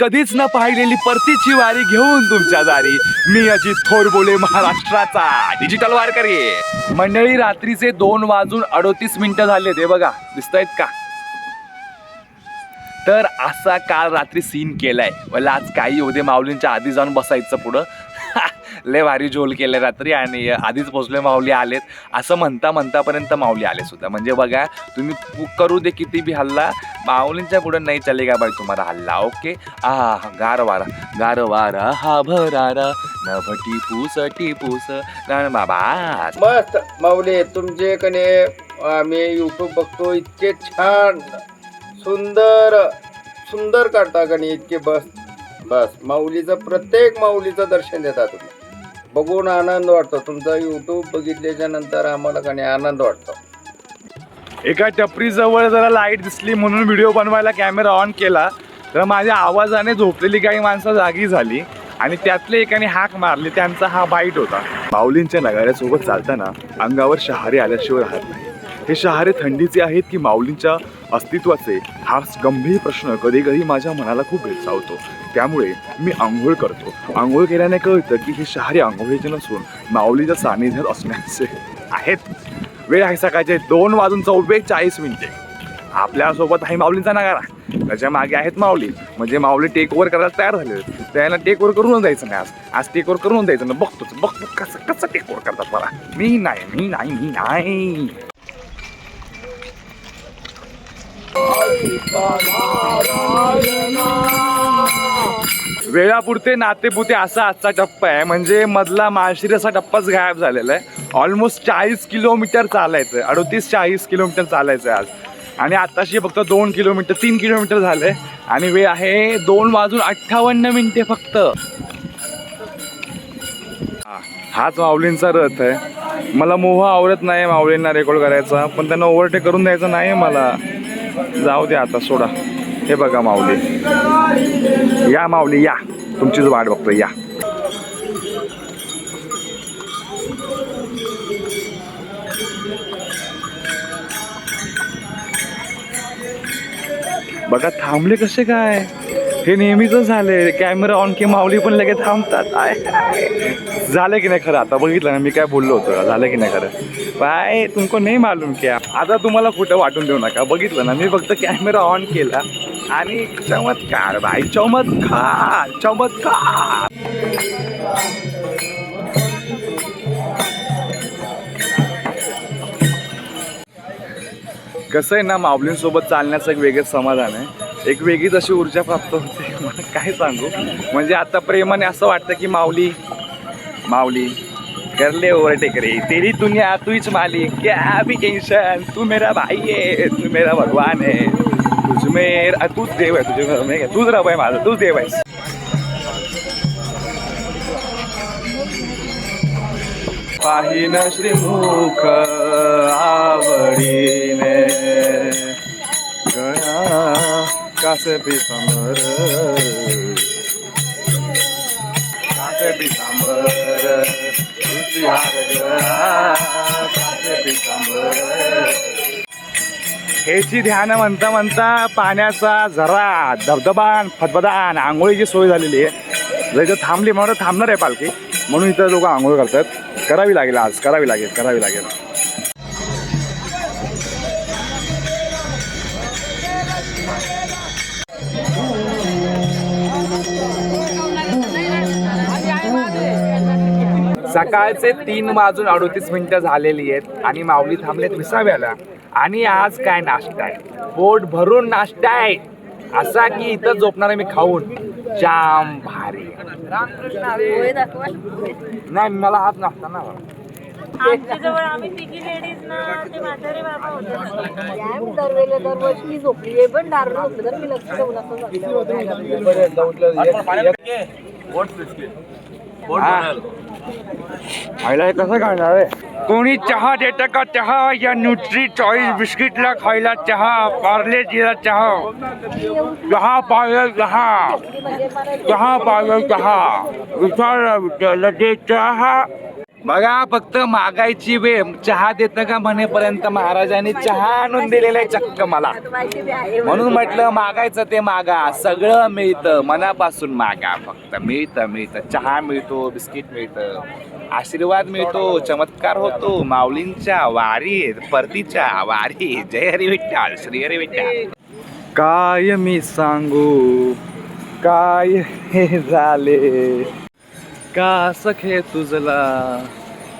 कधीच न पाहिलेली परतीची वारी घेऊन तुमच्या दारी. मी अजित थोरबोले महाराष्ट्राचा. डिजिटल वारकरी मंडळी रात्रीचे दोन वाजून अडोतीस मिनिटं झाले ते बघा दिसतायत का? तर असा काल रात्री सीन केलाय. मला आज काही होते माऊलींच्या आधी जाऊन बसायचं पुढं. लय भारी झोल केलं रात्री आणि आधीच पोचले माऊली आलेत. असं म्हणता म्हणतापर्यंत माऊली आले सुद्धा. म्हणजे बघा तुम्ही करू दे किती बी हल्ला माऊलींच्या पुढे नाही चले का बाई तुम्हाला हल्ला ओके? आ गार वारा गार वारा हा भरारा नभटी पूस टिपूस ना बाबा. मस्त माऊली तुमचे कने आम्ही युट्यूब बघतो इतके छान सुंदर सुंदर काढता कने इतके बस बस माऊलीचं प्रत्येक माऊलीचं दर्शन देता तुम्ही. बघून आनंद वाटतो. तुमचा युट्यूब बघितल्याच्या नंतर आम्हाला कने आनंद वाटतो. एका टपरीजवळ जरा लाइट दिसली म्हणून व्हिडिओ बनवायला कॅमेरा ऑन केला तर माझ्या आवाजाने झोपलेली काही माणसं जागी झाली आणि त्यातले एकाने हाक मारली. त्यांचा हा बाईट होता. माऊलींच्या नगाऱ्यासोबत चालताना अंगावर शहारे आल्याशिवाय राहत नाही. हे शहारे थंडीचे आहेत की माऊलींच्या अस्तित्वाचे? हा गंभीर प्रश्न कधी कधी माझ्या मनाला खूप भेडसावतो. त्यामुळे मी आंघोळ करतो. आंघोळ केल्याने कळतं की हे शहरी आंघोळीचे नसून माऊलीच्या सानिध्यात असण्याचे आहेत. वेळ आहे सकाळचे दोन वाजून चव्वेचाळीस मिनिटे. आपल्यासोबत आहे माऊलींचा नगारा. त्याच्यामागे आहेत माऊली. म्हणजे माऊली टेक ओव्हर करायला तयार झाले त्याला टेक ओव्हर करूनच जायचं नाही आज. आज टेक ओव्हर करून जायचं ना बघतोच. बघतो कसं कसं टेक ओव्हर करतात मला मी नाही मी नाही मी नाही. वेळापुरते नातेपुते असा आजचा टप्पा आहे. म्हणजे मधला माळशिर असा टप्पाच गायब झालेला आहे. ऑलमोस्ट चाळीस किलोमीटर चालायचं आहे अडतीस चाळीस किलोमीटर चालायचं आहे आज. आणि आत्ताशी फक्त दोन किलोमीटर तीन किलोमीटर झालंय. आणि वेळ आहे दोन वाजून अठ्ठावन्न मिनिटे फक्त. हाच माऊलींचा रथ आहे. मला मोह आवडत नाही माऊलींना रेकॉर्ड करायचा. पण त्यांना ओव्हरटेक करून द्यायचं नाही मला. जाऊ द्या आता सोडा. हे बघा माऊली. या माऊली या. तुमचीच वाट बघतो या. बघा थांबले कसे काय? हे नेहमीच झाले कॅमेरा ऑन की माऊली पण लगेच थांबतात. आय, झालं की नाही खरं? आता बघितलं ना मी काय बोललो होतो. झालं की नाही खरं? बाय तुमको नाही मालूम क्या? आता तुम्हाला कुठं वाटून देऊ नका. बघितलं ना मी फक्त कॅमेरा ऑन केला. आणि चमत्कार बाय चमत्कार चमत्कार. कसं आहे ना माऊलींसोबत चालण्याचं एक वेगळंच समाधान आहे. एक वेगळीच अशी ऊर्जा प्राप्त होते. मला काय सांगू? म्हणजे आता प्रेमाने असं वाटतं की माऊली माऊली करले ओव्हरटेक ओवरटेक रे. तेरी दुनिया तूच माली क्या भी टेन्शन. तू मेरा भाई आहे तू मेरा भगवान आहे तुझ मेर तूच देव आहे तुझे तूच रब आहे माझं तूच देव आहेस. पाहिन श्रीमुख आवडीने गळा कासे पितांबर कासे पितांबर तुझी पितांबर हेची ध्यान म्हणता म्हणता पाण्याचा झरा धबधबान फतबदान आंघोळीची सोय झालेली आहे. जर इथं थांबली म्हणून थांबणार आहे पालखी. म्हणून इथं लोक आंघोळ करतात. करावी लागेल आज करावी लागेल करावी लागेल. सकाळचे तीन वाजून अडोतीस मिनिटं झालेली आहेत आणि माऊली थांबलेत विसाव्याला. आणि आज काय नाश्ता आहे? पोट भरून नाश्ता आहे. असा की इथं झोपणार मी खाऊन. जाम भारी. नाही मला हात नाश्ता ना आमच्याजवळ आम्ही तिघी लेडीज ना ते म्हातारे बाबा होते. काय दरवेळेला दरवर्षी मी झोपली आहे पण दारू झोपली तर मी लक्ष देऊन असं खायला हे। कसं आहे कोणी चहा देतं का चहा या न्यूट्री चॉइस चॉईस बिस्किटला खायला चाह पार्ले जीरा चहा। चहा पाहिजे चहा चहा पाहिजे चहा विचार विचारलं ते चहा। बघा फक्त मागायची वेळ. चहा देतं का म्हणेपर्यंत महाराजांनी चहा आणून दिलेला आहे चक्क मला. म्हणून म्हटलं मागायचं ते मागा. सगळं मिळतं. मनापासून मागा. फक्त मिळतं मिळतं. चहा मिळतो बिस्किट मिळतं. आशीर्वाद मिळतो चमत्कार होतो. माऊलींच्या वारी परतीच्या वारी. जय हरी विठ्ठल श्री हरी विठ्ठल. काय मी सांगू? काय हे झाले? का सखे तुझला?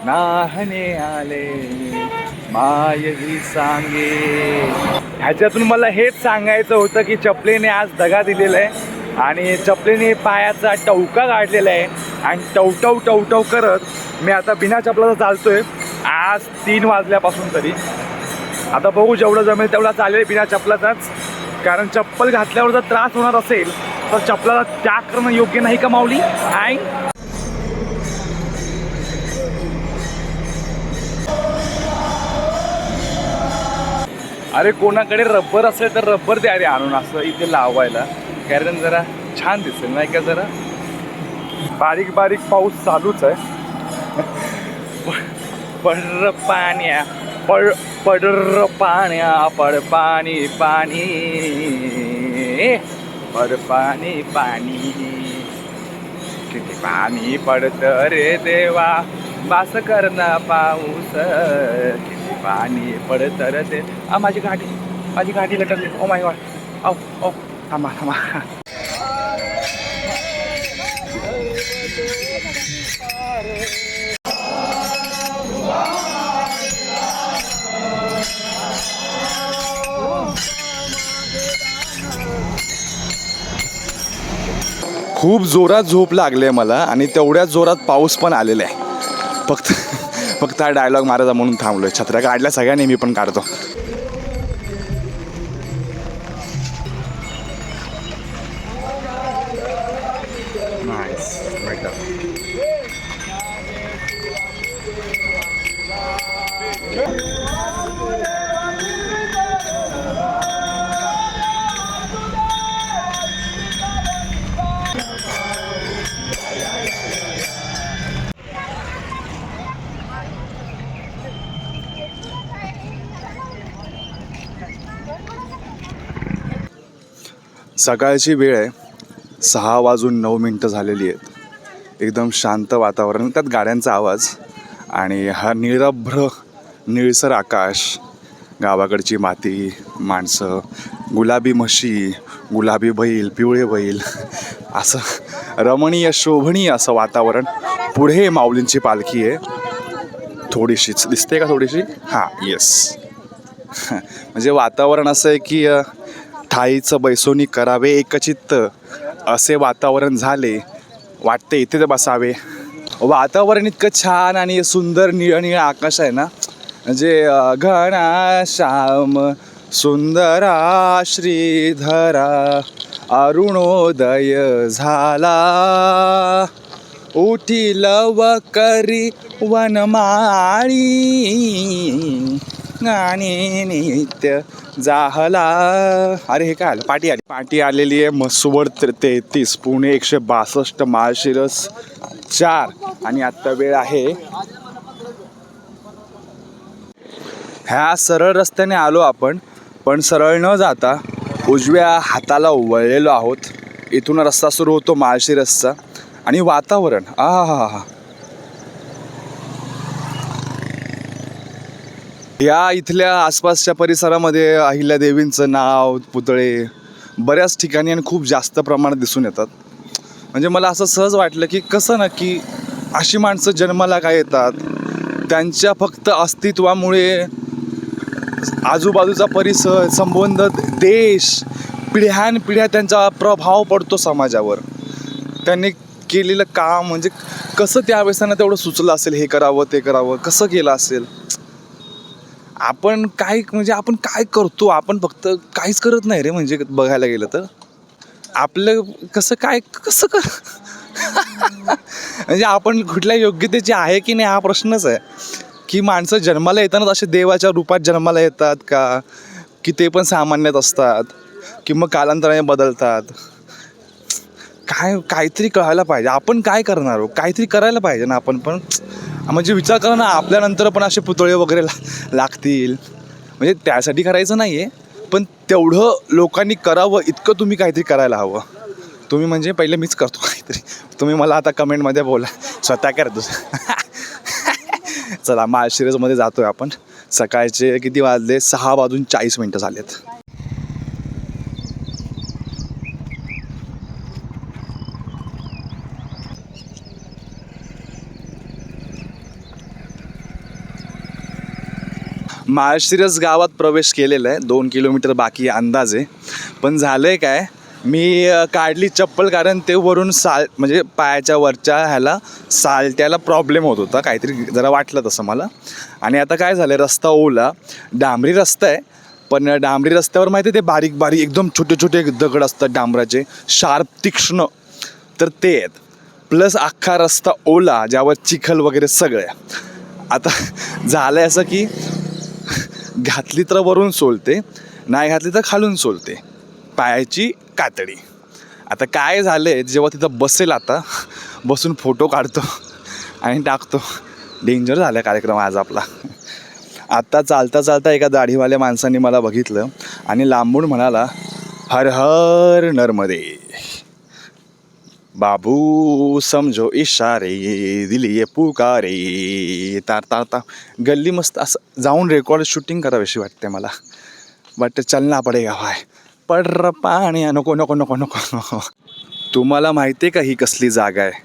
नाहने आले माय ही सांगे. ह्याच्यातून मला हेच सांगायचं होतं की चपलेने आज दगा दिलेला आहे आणि चपलेने पायाचा टवका काढलेला आहे आणि टवटव टवटव करत मी आता बिना चपलाचा चालतोय. आज तीन वाजल्यापासून तरी. आता बघू जेवढं जमेल तेवढा चालेल बिना चपलाचाच. कारण चप्पल घातल्यावर जर त्रास होणार असेल तर चपलाला त्याग करणं योग्य नाही का माऊली? आय अरे कोणाकडे रबर असेल तर रबर द्या रे आणून असं इथे लावायला. कारण जरा छान दिसेल नाही का जरा? बारीक बारीक पाऊस चालूच आहे. पडर पाण्या पड पडर पाण्या पड पाणी पाणी. पड पाणी पाणी. किती पाणी पडत रे देवा. बास करना पाऊस. किती पाणी पडत तर ते. आ माझी गाडी. माझी गाडी लटकली. ओ माय गॉड औ ओ थांबा थांबा. खूप जोरात झोप लागले मला आणि तेवढ्याच जोरात पाऊस पण आलेला आहे. फक्त फक्त हा डायलॉग मारायचा म्हणून थांबलोय. छत्र्या काढल्या सगळ्यांनी मी पण काढतो. सकाळची वेळ आहे. सहा वाजून नऊ मिनटं झालेली आहेत. एकदम शांत वातावरण त्यात गाड्यांचा आवाज आणि हा निरभ्र निळसर आकाश गावाकडची माती माणसं गुलाबी म्हशी गुलाबी बैल पिवळे बैल असं रमणीय शोभनीय असं वातावरण पुढे माऊलींची पालखी आहे. थोडीशीच दिसते का थोडीशी? हां येस म्हणजे वातावरण असं आहे की ठाईचं बैसोनी करावे एकचित्त असे वातावरण झाले. वाटते इथे तर बसावे. वातावरण इतकं छान आणि सुंदर निळ निळ आकाश आहे ना? म्हणजे घणा श्याम सुंदरा श्रीधरा अरुणोदय झाला. उठी लव करी वनमाळी गाणी नित्य जाहला. अरे हे काय आलं? पाटी आली. पाटी आलेली आहे मसवड तेहतीस पुणे एकशे बासष्ट माळशिरस चार. आणि आत्ता वेळ आहे. ह्या सरळ रस्त्याने आलो आपण पण सरळ न जाता उजव्या हाताला वळलेलो आहोत. इथून रस्ता सुरू होतो माळशिरसचा. आणि वातावरण आ हा हा हा या इथल्या आसपासच्या परिसरामध्ये अहिल्यादेवींचं नाव पुतळे बऱ्याच ठिकाणी आणि खूप जास्त प्रमाणात दिसून येतात. म्हणजे मला असं सहज वाटलं की कसं ना की अशी माणसं जन्माला काय येतात? त्यांच्या फक्त अस्तित्वामुळे आजूबाजूचा परिसर संबंध देश पिढ्यानपिढ्या त्यांचा प्रभाव पडतो समाजावर. त्यांनी केलेलं काम म्हणजे कसं त्यावेळेस त्यांना तेवढं सुचलं असेल हे करावं ते करावं कसं केलं असेल? आपण काय म्हणजे आपण काय करतो? आपण फक्त काहीच करत नाही रे म्हणजे बघायला गेलं तर. आपलं कसं काय कसं कर म्हणजे आपण कुठल्या योग्यतेचे आहे की नाही हा प्रश्नच आहे. की माणसं जन्माला येतानाच असे देवाच्या रूपात जन्माला येतात का? की ते पण सामान्यात असतात. की मग कालांतराने बदलतात. काय काहीतरी कळायला पाहिजे. आपण काय करणार आहोत काहीतरी करायला पाहिजे ना आपण. पण म्हणजे विचार करा ना आपल्यानंतर पण असे पुतळे वगैरे ला लागतील. म्हणजे त्यासाठी करायचं नाही आहे पण तेवढं लोकांनी करावं इतकं तुम्ही काहीतरी करायला हवं. तुम्ही म्हणजे पहिले मीच करतो काहीतरी. तुम्ही मला आता कमेंटमध्ये बोला. स्वतः करतो चला माळशिरसमध्ये जातो आहे आपण. सकाळचे किती वाजले? सहा वाजून चाळीस मिनटं झालेत. माळशिरस गावात प्रवेश केलेला आहे. दोन किलोमीटर बाकी आहे अंदाजे पण झालं आहे काय मी काढली चप्पल कारण ते वरून साल म्हणजे पायाच्या वरच्या ह्याला सालट्याला प्रॉब्लेम होत होता. काहीतरी जरा वाटलं तसं मला. आणि आता काय झालं रस्ता ओला. डांबरी रस्ता आहे पण डांबरी रस्त्यावर माहिती आहे ते बारीक बारीक एकदम छोटे छोटे दगड असतात डांबराचे. शार्प तीक्ष्ण. तर ते आहेत. प्लस अख्खा रस्ता ओला ज्यावर चिखल वगैरे सगळं आता झालं आहे असं की घातली तर वरून सोलते नाही घातली तर खालून सोलते. पायाची कातडी. आता काय झालं आहे जेव्हा तिथं बसेल आता बसून फोटो काढतो आणि टाकतो. डेंजर झाला कार्यक्रम आज आपला. आत्ता चालता चालता एका दाढीवाल्या माणसाने मला बघितलं आणि लांबून म्हणाला हर हर नर्मदे. बाबू समजो इशारे दिली पुकारे. तार तार तार. गल्ली मस्त असं जाऊन रेकॉर्ड शूटिंग करावीशी वाटते मला. वाटतं चलना पडेगा भाय पड र पाणी नको नको नको नको नको. तुम्हाला माहिती आहे का ही कसली जागा आहे?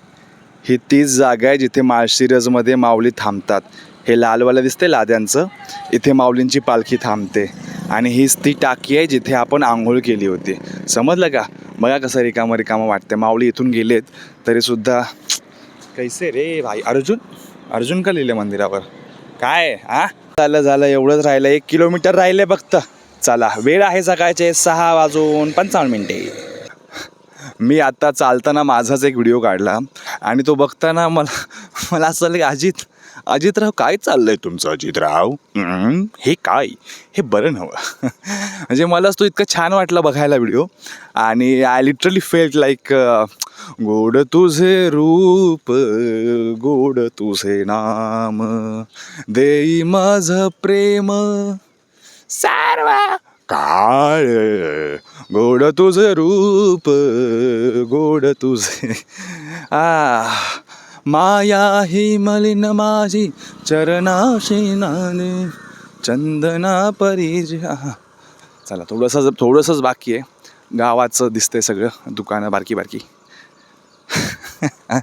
ही तीच जागा आहे जिथे माळशिरजमध्ये माऊली थांबतात. हे लालवालं दिसते लाद्यांचं. इथे माऊलींची पालखी थांबते. आणि हीच ती टाकी आहे जिथे आपण आंघोळ केली होती. समजलं का? बघा कसं रिकामं रिकामं वाटते माऊली इथून गेलेत तरीसुद्धा कैसे रे भाई? अर्जुन? अर्जुन का लिहिले मंदिरावर? काय? हा झालं झालं. एवढंच राहिलं एक किलोमीटर राहिले फक्त. चला वेळ आहे सकाळचे सहा वाजून पंचावन्न मिनटे. मी आत्ता चालताना माझाच एक व्हिडिओ काढला. आणि तो बघताना मला मला असं झालं की अजित अजितराव काय चाललंय तुमचं अजितराव? हे काय? हे बरं नव्हं. म्हणजे मलाच तो इतकं छान वाटला बघायला व्हिडिओ आणि आय लिटरली फेल्ट लाईक गोड तुझे रूप गोड तुझे नाम देई माझं प्रेम. सर्व! काळ गोड तुझं रूप गोड तुझे आ माया ही मलिन माझी चरणाशी नाने चंदना परिजा. चला थोडंसं थोडंसंच बाकी आहे. गावाचं दिसतंय सगळं दुकानं बारकी बारकी.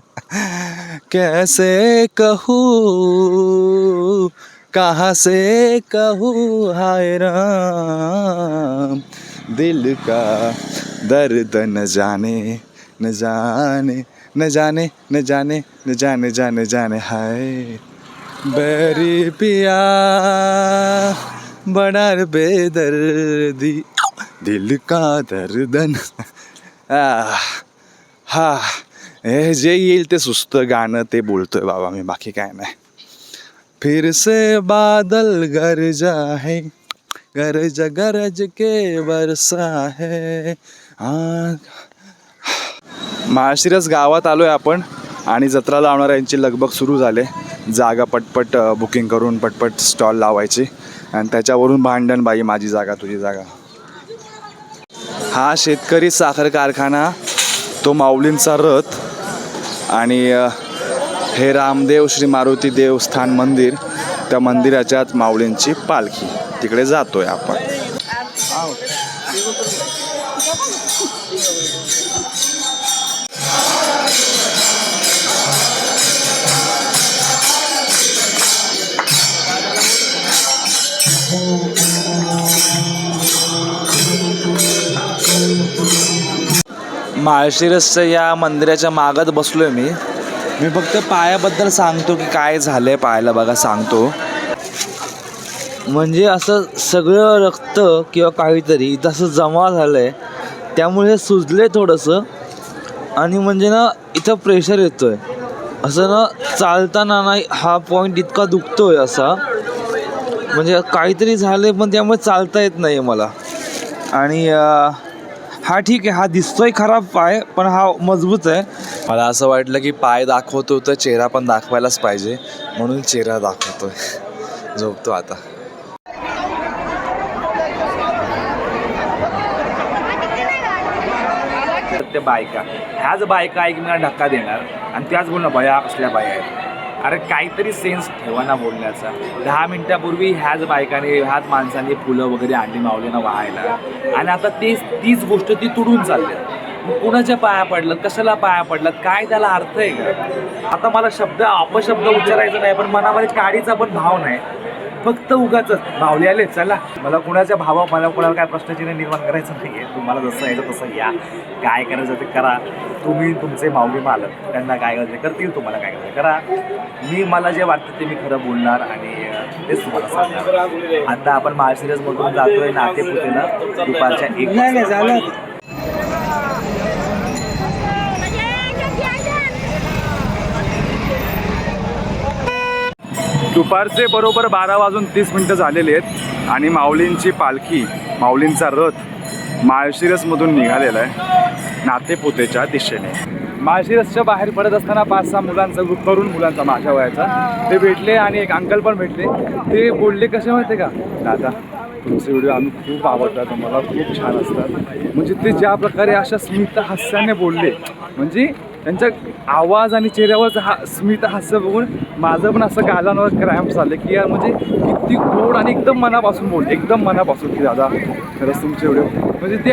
कैसे कहू? कहाँ से कहू? हाय राम. दिल का दर्द न जाने न जाने न जाने न जाने न जाने जाने जाने हाय बरी पिया बड़ा बेदर्दी दिल का दर्द न हा हे जे येईल ते सुस्त गाणं ते बोलतोय बाबा मी बाकी काय नाही फिर से बादल गरजा है गरज गरज के बरसा है आ माळशिरस गावात आलो आहे आपण आणि जत्रा लावणाऱ्यांची लगबग सुरू झाले. जागा पटपट बुकिंग करून पटपट स्टॉल लावायची. आणि त्याच्यावरून भांडण बाई माझी जागा तुझी जागा. हा शेतकरी साखर कारखाना तो माऊलींचा रथ आणि हे रामदेव श्री मारुती देवस्थान मंदिर त्या मंदिराच्यात माऊलींची पालखी. तिकडे जातोय आपण. माळशिरसच्या या मंदिराच्या मागत बसलो आहे मी. मी फक्त पायाबद्दल सांगतो की काय झालं आहे पायाला बघा सांगतो. म्हणजे असं सगळं रक्त किंवा काहीतरी इथं असं जमा झालं आहे त्यामुळे हे सुजलं आहे थोडंसं. आणि म्हणजे ना इथं प्रेशर येतो आहे असं ना चालताना नाही हा पॉईंट इतका दुखतो आहे असा. म्हणजे काहीतरी झालं आहे पण त्यामुळे चालता येत नाही आहे मला. आणि हा ठीक आहे हा दिसतोय खराब पाय पण हा मजबूत आहे. मला असं वाटलं की पाय दाखवतो तर चेहरा पण दाखवायलाच पाहिजे. म्हणून चेहरा दाखवतोय. झोपतो आता. त्या बायका ह्याच बायका एकमेकांना धक्का देणार आणि त्याच बोलणं भया कसल्या बाया आहेत. अरे काहीतरी सेन्स ठेवा ना बोलण्याचा. दहा मिनिटापूर्वी ह्याच बायकाने ह्याच माणसाने फुलं वगैरे आणली मावलीनं वाहायला. आणि आता तेच तीच गोष्ट ती तुडून चालली मग कुणाच्या पाया पडलं कशाला पाया पडलं काय त्याला अर्थ आहे का? आता मला शब्द अपशब्द उच्चारायचा नाही पण मनामध्ये काडीचा पण भाव नाही. फक्त उगाच. भावले आले चला. मला कुणाच्या भावा मला कुणाला काय प्रश्नचिन्ह निर्माण करायचं नाही आहे. तुम्हाला जसं यायचं तसं या. काय करायचं ते करा. तुम्ही तुमचे माऊली मालक. त्यांना काय करायचं करतील तुम्हाला काय करायचं करा. मी मला जे वाटतं ते मी खरं बोलणार आणि तेच तुम्हाला सांगणार. आता आपण माळशिरसमधून जातोय नातेपुतेला. दुपारच्या एक झालं. दुपारचे बरोबर बारा वाजून तीस मिनटं झालेली आहेत आणि माऊलींची पालखी माऊलींचा रथ माळशिरसमधून निघालेला आहे. नातेपुतेच्या दिशेने. माळशिरसच्या बाहेर पडत असताना पाच सहा मुलांचा ग्रुप करून मुलांचा माझ्या वयाचा ते भेटले आणि एक अंकल पण भेटले. ते बोलले कसे माहिती का? दादा तुमचे व्हिडिओ आम्ही खूप आवडतात मला खूप छान असतात. म्हणजे ते ज्या प्रकारे अशा स्मित हास्याने बोलले म्हणजे त्यांच्या आवाज आणि चेहऱ्यावर हा स्मित हास्य बघून माझं पण असं गालांवर क्रॅम्प झालं की यार म्हणजे किती गोड आणि एकदम मनापासून बोल एकदम मनापासून की दादा खरंच तुमचे एवढे म्हणजे ते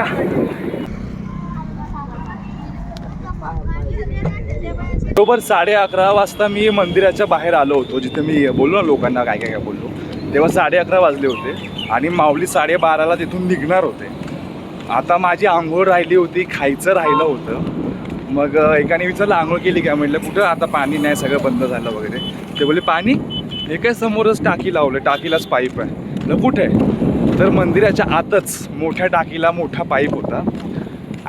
बरोबर साडे अकरा वाजता मी मंदिराच्या बाहेर आलो होतो जिथे मी बोललो ना लोकांना काय काय काय बोललो. तेव्हा साडे अकरा वाजले होते आणि माऊली साडेबाराला तिथून निघणार होते. आता माझी आंघोळ राहिली होती खायचं राहिलं होतं. मग एकाने विचारलं आंघोळ केली काय म्हटलं कुठं? आता पाणी नाही सगळं बंद झालं वगैरे. ते बोलले पाणी? हे काय समोरच टाकी लावलं टाकीलाच पाईप आहे. म्हटलं कुठे? आहे तर मंदिराच्या आतच मोठ्या टाकीला मोठा पाईप होता.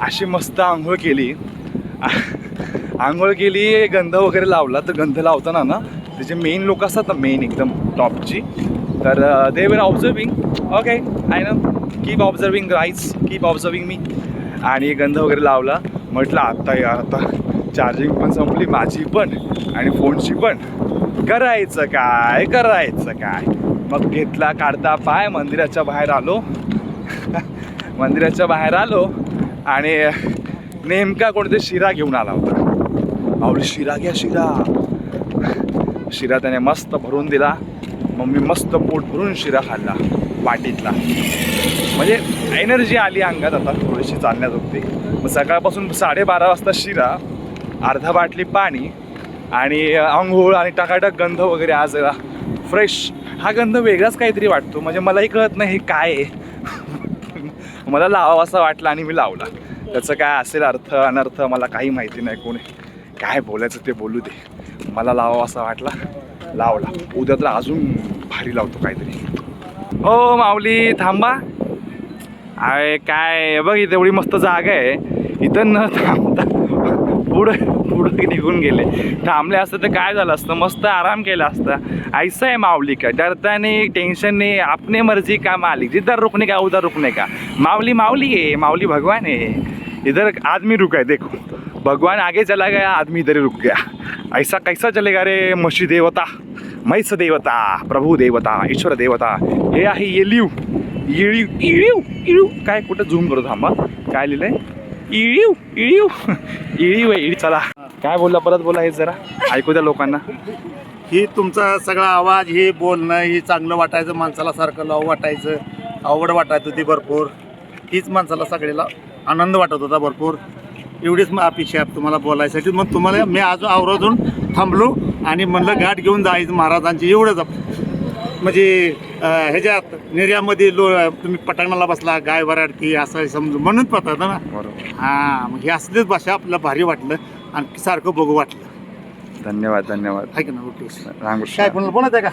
अशी मस्त आंघोळ केली. आंघोळ केली गंध वगैरे लावला. तर गंध लावताना ना त्याचे मेन लोक असतात ना मेन एकदम टॉपची तर they were observing okay I ना keep observing rights keep observing मी आणि गंध वगैरे लावला. म्हटलं आत्ता यार आता चार्जिंग पण संपली माझी पण आणि फोनची पण. करायचं काय करायचं काय? मग घेतला काढता पाय मंदिराच्या बाहेर आलो. मंदिराच्या बाहेर आलो आणि नेमका कोणते शिरा घेऊन आला होता. आवडी शिरा घ्या शिरा. शिरा त्याने मस्त भरून दिला. मग मी मस्त पोट भरून शिरा खाल्ला. वाटीतला. म्हणजे एनर्जी आली अंगात आता थोडीशी चालण्यात होती मग सकाळपासून साडेबारा वाजता शिरा अर्धा बाटली पाणी आणि आंघोळ आणि टकाटक गंध वगैरे आज फ्रेश हा गंध वेगळाच काहीतरी वाटतो. म्हणजे मलाही कळत नाही हे काय आहे. मला लावावा असा वाटला आणि मी लावला. त्याचं काय असेल अर्थ अनर्थ मला काही माहिती नाही कोणी. काय बोलायचं ते बोलू दे. मला लावावा असा वाटला लावला. उद्या तर अजून भारी लावतो काहीतरी. ओ माऊली थांबा. अरे काय? बघ इथे एवढी मस्त जागा आहे. इथं न थांबता पुढं पुढं निघून गेले. थांबले असतं तर काय झालं असतं? मस्त आराम केला असता. ऐसा आहे माऊली का? डरता नाही टेन्शन नाही आपने मर्जी का मालिक? जिधर रुकने का उधर रुकने का. माऊली माऊली आहे माऊली भगवान आहे इधर आदमी रुका है देखो. भगवान आगे चला गया आदमी इधर रुक गया. ऐसा कैसा चलेगा रे मशी देवता मैस देवता प्रभू देवता ईश्वर देवता हे आहे येलिव इळीव इळीव इळीव काय कुठं झूम करू थांबा. काय लिहिलंय? इळीव इळीव इळीव आहे इळी चला. काय बोलला परत बोला हे जरा. ऐकू द्या लोकांना. ही तुमचा सगळा आवाज हे बोलणं ही चांगलं वाटायचं माणसाला सारखं लाव वाटायचं. आवड वाटायचं होती भरपूर. हीच माणसाला सगळ्याला आनंद वाटत होता भरपूर. एवढीच मग अपेक्षा आहे तुम्हाला बोलायसाठी. मग तुम्हाला मी आज आवराजून थांबलो आणि म्हणलं गाठ घेऊन जायचं महाराजांची एवढंच म्हणजे ह्याच्यात निर्यामध्ये लो तुम्ही पटांगणाला बसला गाय वराडती असं समजून म्हणून पतात ना. बरोबर. हां मग ही असलीच भाषा आपल्याला भारी वाटलं आणि सारखं बघू वाटलं. धन्यवाद धन्यवाद. आहे का ना ओके काय कोणाला बोलायचं आहे का.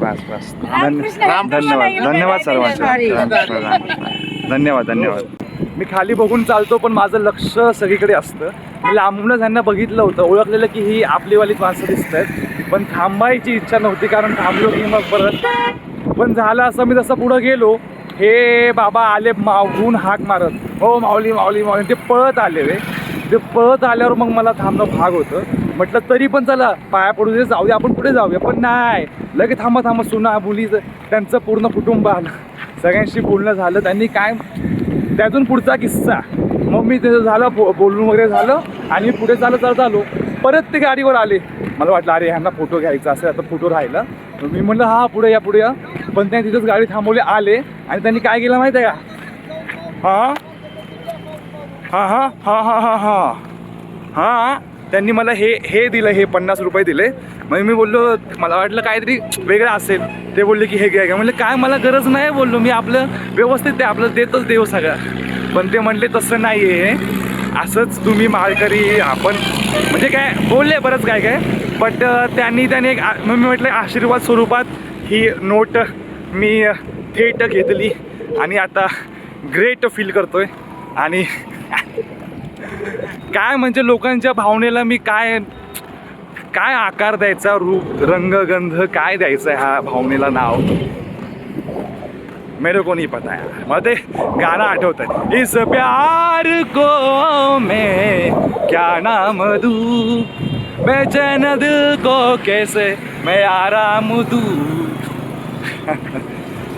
बस बस. धन्य- धन्यवाद. धन्यवाद सर्वांचे. धन्यवाद धन्यवाद. मी खाली बघून चालतो पण माझं लक्ष सगळीकडे असतं. लांबूनच ह्यांना बघितलं होतं. ओळखलेलं की ही आपलीवालीच माणसं दिसत आहेत पण थांबायची इच्छा नव्हती कारण थांबलो की मग परत. पण झालं असं मी जसं पुढं गेलो हे बाबा आले मागून हाक मारत. हो माऊली माऊली माऊली. ते पळत आले रे. ते पळत आल्यावर मग मला थांबणं भाग होतं. म्हटलं तरी पण चला पाया पडू दे जाऊया आपण पुढे जाऊया. पण नाही. लगेच थांबा थांबा सुना मुली त्यांचं पूर्ण कुटुंब आलं. सगळ्यांशी बोलणं झालं. त्यांनी काय त्यातून पुढचा किस्सा. मग मी त्याचं झालं बो बोलून वगैरे झालं आणि पुढे चालत चालत आलो. परत ते गाडीवर आले. मला वाटलं अरे ह्यांना फोटो घ्यायचा असेल आता फोटो राहिला. मी म्हणलं हा पुढे या पुढे या. पण त्यांनी तिथंच गाडी थांबवली आले. आणि त्यांनी काय केलं माहिती आहे का? हां? हां हां हां हां हां हां. हां? त्यांनी मला हे हे दिलं हे पन्नास रुपये दिले. मग मी बोललो मला वाटलं काहीतरी वेगळं असेल. ते बोलले की हे घ्या घ्या. म्हणलं काय मला गरज नाही बोललो. मी आपलं व्यवस्थित ते आपलं देतच देऊ सगळं. पण ते म्हटले तसं नाही आहे असंच तुम्ही माळकरी आपण म्हणजे काय बोलले बरंच काय काय बट त्यांनी त्याने एक मग मी म्हटलं आशीर्वाद स्वरूपात ही नोट मी थेट घेतली आणि आता ग्रेट फील करतोय. आणि काय म्हणजे लोकांच्या भावनेला मी काय काय आकार द्यायचा? रूप रंगगंध काय द्यायचा ह्या भावनेला नाव? मेरे को नहीं पता है मला ते गाणं आठवत इस प्यार को मैं क्या नाम दू? बेचैन दिल को कैसे मैं आराम दू?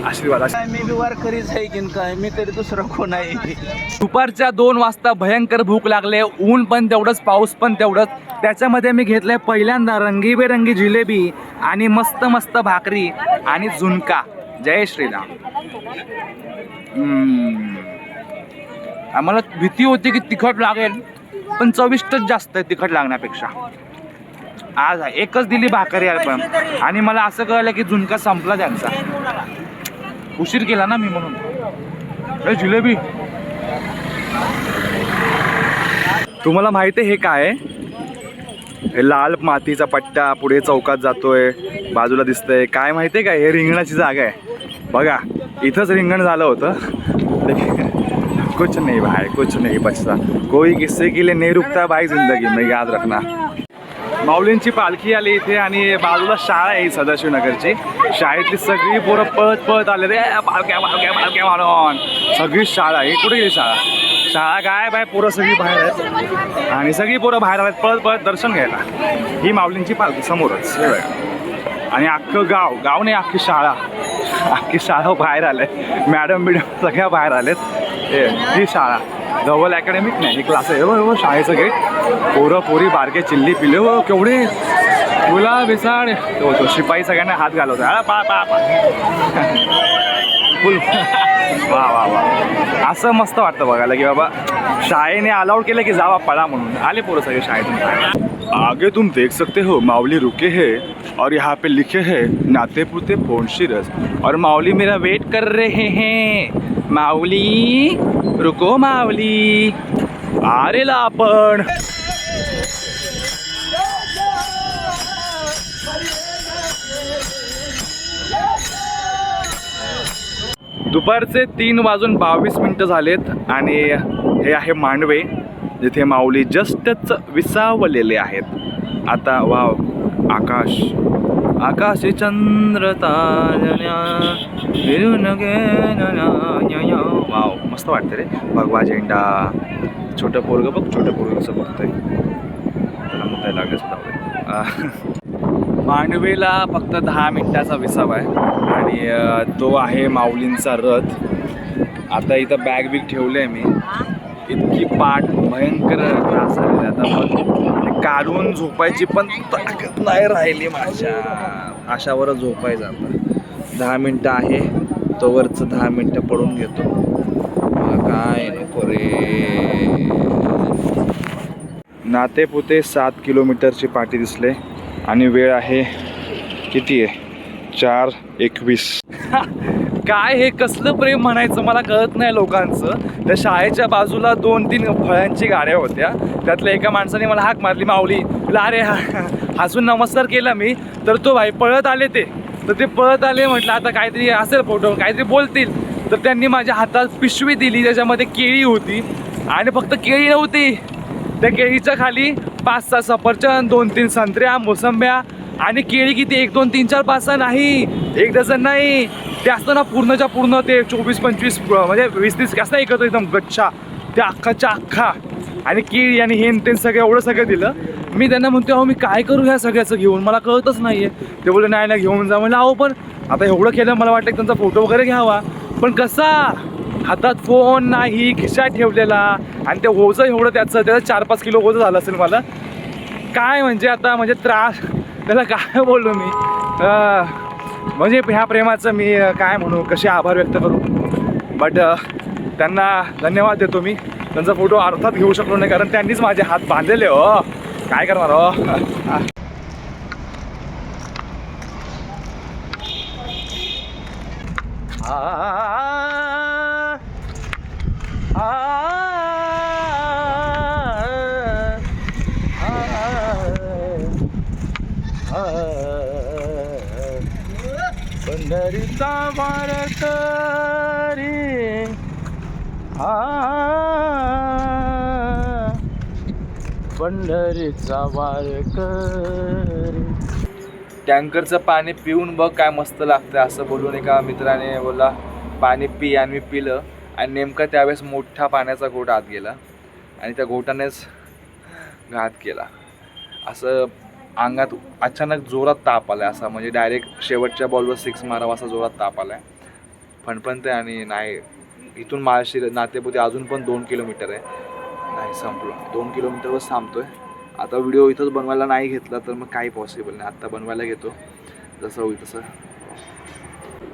आशीर्वाद आशीर्वाद. मी बी वारकरीच आहे की काय? मी तरी दुसरं कोण आहे? दुपारच्या दोन वाजता भयंकर भूक लागले ऊन पण तेवढंच पाऊस पण तेवढंच. त्याच्यामध्ये मी घेतलंय पहिल्यांदा रंगीबेरंगी जिलेबी आणि मस्त मस्त भाकरी आणि झुणका. जय श्रीराम. आम्हाला भीती होती की तिखट लागेल पण चविष्टच जास्त आहे तिखट लागण्यापेक्षा. आज आहे. एकच दिली भाकरी यार पण आणि मला असं कळलं की झुणका संपला त्यांचा. उशीर केला ना मी म्हणून. अरे जिलेबी. तुम्हाला माहिती आहे हे काय? हे लाल मातीचा पट्टा पुढे चौकात जातोय बाजूला दिसतंय. काय माहिती आहे का हे रिंगणाची जागा आहे. बघा इथंच रिंगण झालं होतं. कुछ नाही भाई कुछ नाही बचता. कोई किस्से के लिए नहीं रुकता भाई जिंदगी मी याद रखना. माऊलींची पालखी आली इथे आणि बाजूला शाळा आहे सदाशिवनगरची. शाळेतली सगळी पोरं पळत पळत आले रे पालख्या पालख्या पालख्या मारून सगळी शाळा ही कुठे गेली शाळा? शाळा काय बाय पोरं सगळी बाहेर आहेत. आणि सगळी पोरं बाहेर आल्यात पळत पळत दर्शन घ्यायला. ही माऊलींची पालखी समोरच. आणि अख्खं गाव गाव नाही अख्खी शाळा. अख्खी शाळा बाहेर आले मॅडम बिडम सगळ्या बाहेर आलेत. हे ही शाळा. धवल अकॅडमिक नाही ही क्लास आहे. हो शाळेचं गेट पोरं पोरी बारके चिल्ली पिले हो केवढे. तुला बिसाड. तो तो शिपाई सगळ्यांना हात घालवतो हा, पा पा पा. फुल. वा वा वा. असं मस्त वाटतं बघायला की बाबा शाळेने अलाउड केलं की जावा पळा म्हणून. आले पोरं सगळे शाळेतून. आगे तुम देख सकते हो माऊली रुके है और यहाँ पे लिखे है नाते पुते शिरस। और माऊली मेरा वेट कर रहे हैं। माऊली रुको माऊली। आरेला आपण दुपारचे तीन वाजून बावीस मिनटं झालेत आणि हे आहे मांडवे जिथे माऊली जस्टच विसावलेले आहेत. आता वाव आकाश. आकाश चंद्र वाव मस्त वाटतं रे. भगवा झेंडा. छोटं पोरग बघ छोटं पोरग कसं बघतंय. त्याला मुद्दा लागेल मांडवेला फक्त दहा मिनटाचा विसावा आहे. आणि तो आहे माऊलींचा रथ. आता इथं बॅग बिग ठेवले आहे मी. इतकी पाठ भयंकर त्रास झालेला आता मग काढून झोपायची पण ताकद नाही राहिली माझ्या. अशावरच झोपायचं आता. दहा मिनटं आहे. तोवरचं दहा मिनटं पडून घेतो. काय नको रे. नातेपुते सात किलोमीटरची पाठी दिसले. आणि वेळ आहे किती आहे? चार एकवीस. काय हे कसलं प्रेम म्हणायचं? मला कळत नाही लोकांचं. त्या शाळेच्या बाजूला दोन तीन फळांची गाड्या होत्या. त्यातल्या एका माणसाने मला हाक मारली माऊली तुला अरे हा- हसून नमस्कार केला मी तर तो भाई पळत आले ते. तर ते पळत आले म्हटलं आता काहीतरी असेल फोटो काहीतरी बोलतील. तर त्यांनी माझ्या हातात पिशवी दिली त्याच्यामध्ये केळी होती. आणि फक्त केळी नव्हती. त्या केळीच्या खाली पाच सहा सफरचंद दोन तीन संत्र्या मोसंब्या आणि केळी किती? एक दोन तीन चार पाच सहा नाही. एक डझन नाही. ते असतं ना पूर्णच्या पूर्ण ते चोवीस पंचवीस म्हणजे वीस तीस असं एकत्र एकदम गच्छा ते अख्खाच्या अख्खा. आणि केळी आणि हेन ते सगळं एवढं सगळं दिलं. मी त्यांना म्हणतो अहो मी काय करू ह्या सगळ्याचं घेऊन? मला कळतच नाही आहे ते बोलले नाही ना घेऊन जा. म्हणलं अहो पण आता एवढं केलं मला वाटलं त्यांचा फोटो वगैरे घ्यावा. पण कसा? हातात फोन नाही खिशात ठेवलेला. आणि ते ओझं एवढं त्याचं त्याचं चार पाच किलो ओझं झालं असेल मला. काय म्हणजे आता म्हणजे त्रास. त्याला काय बोललो मी? म्हणजे ह्या प्रेमाचं मी काय म्हणू? कसे आभार व्यक्त करू? बट त्यांना धन्यवाद देतो मी. त्यांचा फोटो अर्थात घेऊ शकलो नाही कारण त्यांनीच माझे हात बांधलेले हो. काय करणार हो? आ, आ, पंढरीचा वारकरी हा. पंढरीचा वारकरी टँकरचं पाणी पिऊन बघ काय मस्त लागतं असं बोलून एका मित्राने बोला पाणी पी आणि मी पिलं. आणि नेमकं त्यावेळेस मोठा पाण्याचा घोट आत गेला आणि त्या घोटानेच घात केला. असं अंगात अचानक जोरात ताप आला असा म्हणजे डायरेक्ट शेवटच्या बॉलवर सिक्स मारावा असा जोरात ताप आला आहे फणफणते आणि नाही इथून माळशी नातेपुते अजून पण दोन किलोमीटर आहे. नाही संपलो. दोन किलोमीटरवर थांबतोय. आता व्हिडिओ इथंच बनवायला नाही घेतला तर मग काही पॉसिबल नाही. आत्ता बनवायला घेतो. जसं होईल तसं.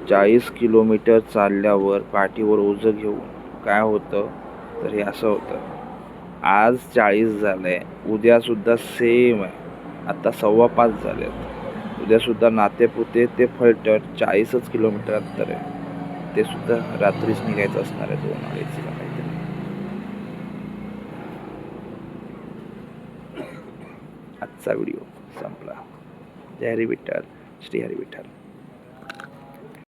चाळीस किलोमीटर चालल्यावर पाठीवर ओझं घेऊन काय होतं? तर हे असं होतं. आज चाळीस झालं आहे उद्यासुद्धा सेम आहे. आता सव्वा पाच झाले आहेत उद्यासुद्धा नातेपुते ते फलटण चाळीसच किलोमीटर अंतर आहे. ते सुद्धा रात्रीच निघायचं असणार आहे दोन अडीचला काहीतरी आजचा व्हिडिओ संपला. जय हरी विठ्ठल. श्री हरी विठ्ठल.